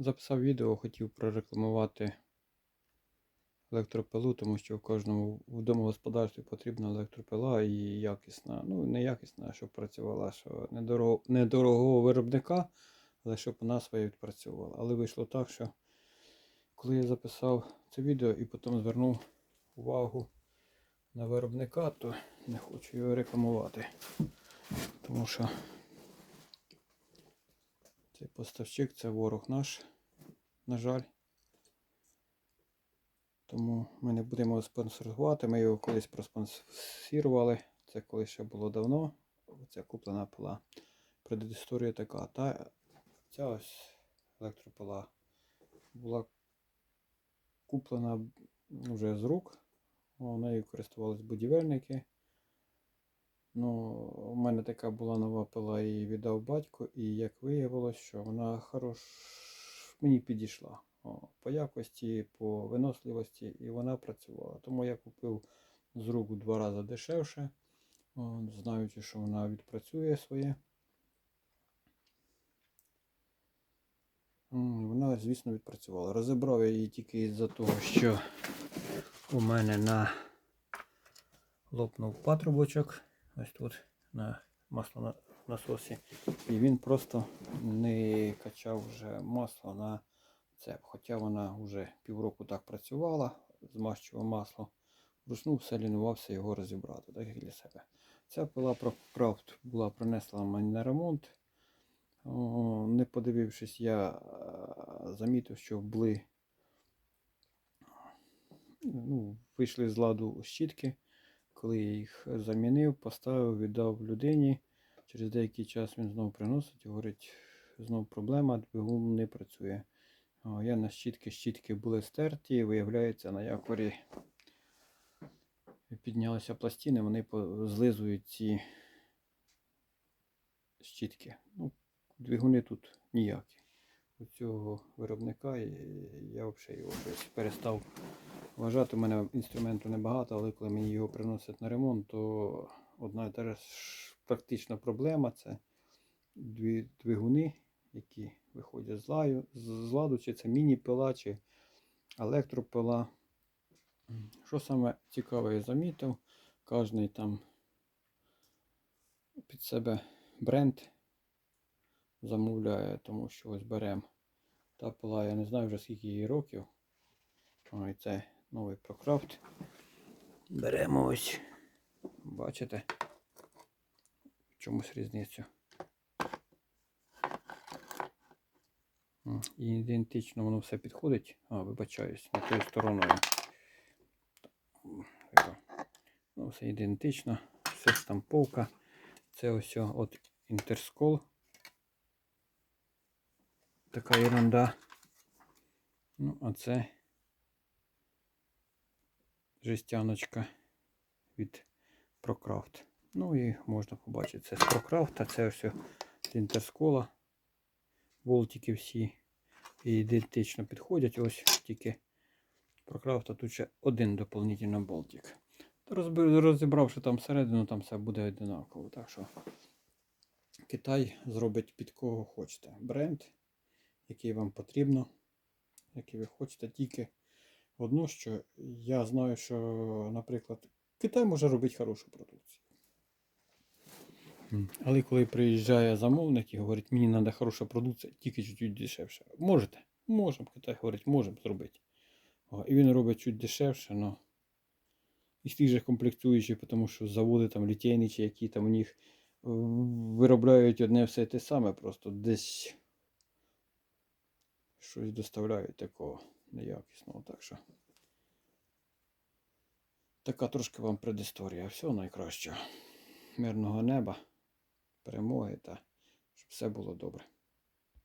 записав відео, хотів прорекламувати електропилу, тому що в кожному в домогосподарстві потрібна електропила і якісна. Ну, не якісна, щоб працювала, що недорого, недорогого виробника, але щоб вона своє відпрацьовувала. Але вийшло так, що коли я записав це відео і потім звернув увагу на виробника, то не хочу його рекламувати. Тому що цей поставщик це ворог наш, на жаль. Тому ми не будемо його спонсорувати. Ми його колись проспонсорували. Це коли ще було давно. Це куплена пила. Предісторія така. Та ця ось електропила була куплена вже з рук. Нею користувались будівельники. Ну, у мене така була нова пила, її віддав батько, і як виявилось, що вона хорош мені підійшла. О, по якості, по виносливості, і вона працювала. Тому я купив з рук два рази дешевше, о, знаючи, що вона відпрацює своє. Вона, звісно, відпрацювала. Розібрав я її тільки із-за того, що у мене на лопнув патрубочок. Ось тут на масло насосі. І він просто не качав вже масло на цеп. Хоча вона вже півроку так працювала, змащував масло. Вручну лінувався його розібрати, так для себе. Ця пила ProCraft була принесла мені на ремонт. Не подивившись, я е, замітив, що були ну, вийшли з ладу щітки. Коли я їх замінив, поставив, віддав людині. Через деякий час він знову приносить і говорить, знову проблема, двигун не працює. Я на щітки, щітки були стерті, виявляється, на якорі піднялися пластини, вони злизують ці щітки. Ну, двигуни тут ніякі. У цього виробника я взагалі його перестав вважати. У мене інструменту небагато, але коли мені його приносять на ремонт, то одна і та ж практична проблема це дві двигуни, які виходять з, лаю, з ладу, чи це міні-пила, чи електропила. Що саме цікаве, я замітив, кожний там під себе бренд замовляє, тому що ось беремо та пила, я не знаю вже скільки їй років. Ой, це новий ProCraft. Беремо ось. Бачите? В чомусь різницю. Ідентично воно все підходить. А, вибачаюсь, не тою стороною. Ну, все ідентично. Все штамповка. Це ось от Інтерскол. Така ерунда. Ну, а це жестяночка від ProCraft. Ну і можна побачити, це з ProCraft, це все з Інтерскола. Болтики всі ідентично підходять. Ось тільки ProCraft, тут ще один доповнительний болтик. Розібравши там всередину, там все буде одинаково. Так що Китай зробить під кого хочете. Бренд, який вам потрібно, який ви хочете, тільки одно, що я знаю, що, наприклад, Китай може робити хорошу продукцію. Але коли приїжджає замовник і говорить, мені треба хороша продукція, тільки чуть-чуть дешевше. Можете? Можемо. Китай говорить, можемо зробити. О, І він робить чуть дешевше, але із тих же комплектуючих, тому що заводи там літейні чи які там у них е, виробляють одне все те саме, просто десь щось доставляють такого неякісного. Так що така трошки вам предісторія. Всього найкращого. Мирного неба, перемоги та щоб все було добре.